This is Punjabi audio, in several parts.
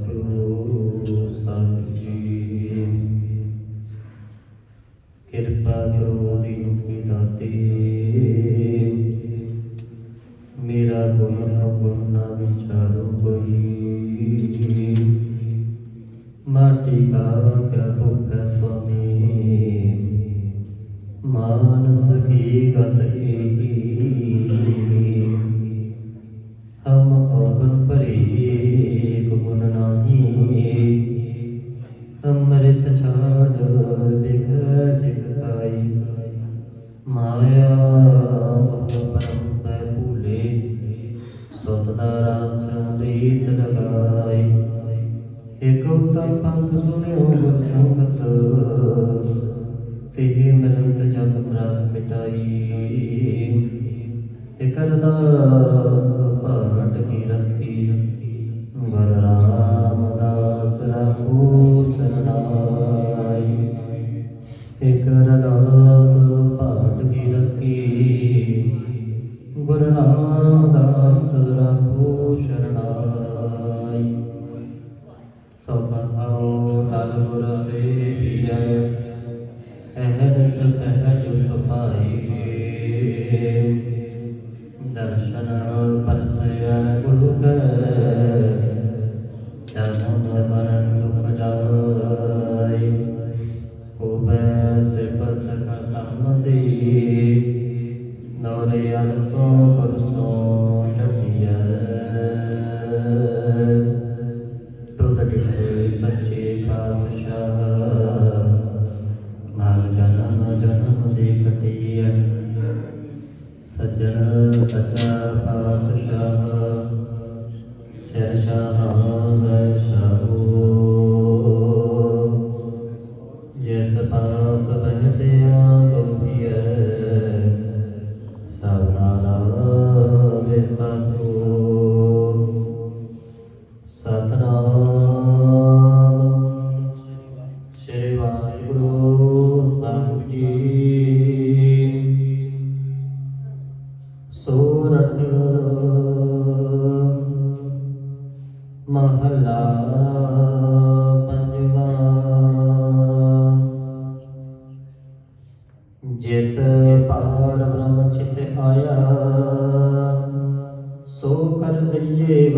ਸਤਿਗੁਰੂ ਸਾਹਿਬ ਜੀ ਕਿਰਪਾ ਕਰੋ ਦੀਨ ਕੀ ਦਾਤੇ ਮੇਰਾ ਗੁਣ ਅਗੁਣ ਨਾ ਵਿਚਾਰੋ ਕੋਈ। ਮਾਟੀ ਕਾ ਕਿਆ ਧੁੱਪ ਹੈ ਸੁਆਮੀ। ਮਾਨਸ ਕੀ ਗਤ ਮਾਇਆ ਮੋਹ ਪਰਮ ਪੈ ਭੂਲੇ ਸੁਤ ਦਾ ਰਾਸ ਪ੍ਰੀਤ ਲਗਾਈ ਇਕ ਉਤਮ ਪੰਥ ਸੁਣਿਓ ਗੁਰ ਸੰਗਤ ਤੇ ਮਿਲਤ ਜਪ ਤਰਾਸ ਮਿਟਾਈ ਇਕ ਅਰਦਾਸ ਗੁਰ ਸੇਵੀਐ ਅਹਨਿਸ ਸਹਿਜ ਸੁਭਾਈ ਦਰਸ਼ਨ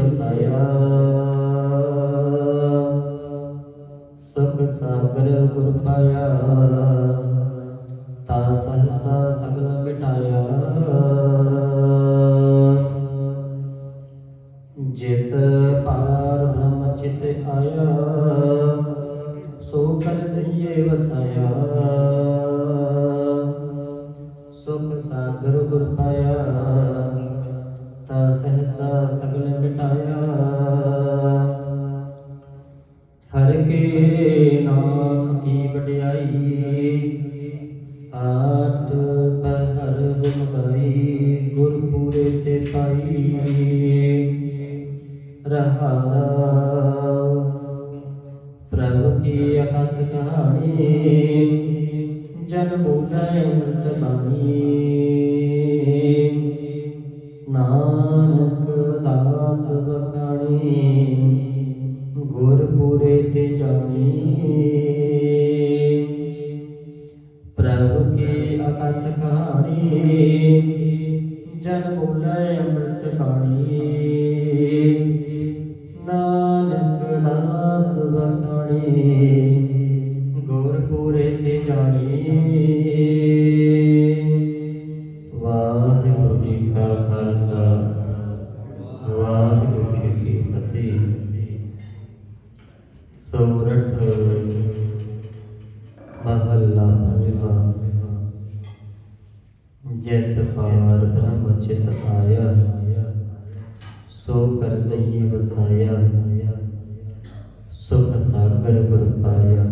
ਵਸਾਇਆ। ਸੁਖ ਸਾਗਰ ਗੁਰ ਪਾਇਆ। ਤਾ ਸਹਸਾ ਸਗਲ ਮਿਟਾਇਆ। ਜਿਤ ਪਾਰ ਬ੍ਰਹਮ ਚਿਤ ਆਇਆ। ਸੋ ਕਰ ਦਈਏ ਵਸਾਇਆ। ਸੁਖ ਸਾਗਰ ਗੁਰ ਪਾਇਆ। ਤਾ ਸਹਸਾ ਸਗਲ ਮਿਟਾਇਆ। ਹਰ ਕੇ ਨਾਮ ਕੀ ਵਡਿਆਈ ਆਟ ਪਹਿਰ ਗੁਣ ਗਾਈ ਗੁਰ ਪੂਰੇ ਤੇ ਪਾਈ। ਰਹਾਉ ਪ੍ਰਭ ਕੀ ਅਕਥ ਕਹਾਣੀ, ਜਨ ਬੋਲੇ ਅੰਮ੍ਰਿਤ ਬਾਣੀ। ਨਾਨਕ ਦਾਸ ਬਖਾਣੀ ਗੁਰ ਤੇ ਜਾਣੀ। ਜਿਤ ਪਾਰ ਬ੍ਰਹਮ ਚਿਤ ਆਇਆ ਸੋ ਕਰ ਵਸਾਇਆ। ਸੁਖ ਸਾਗਰ ਗੁਰ ਪਾਇਆ।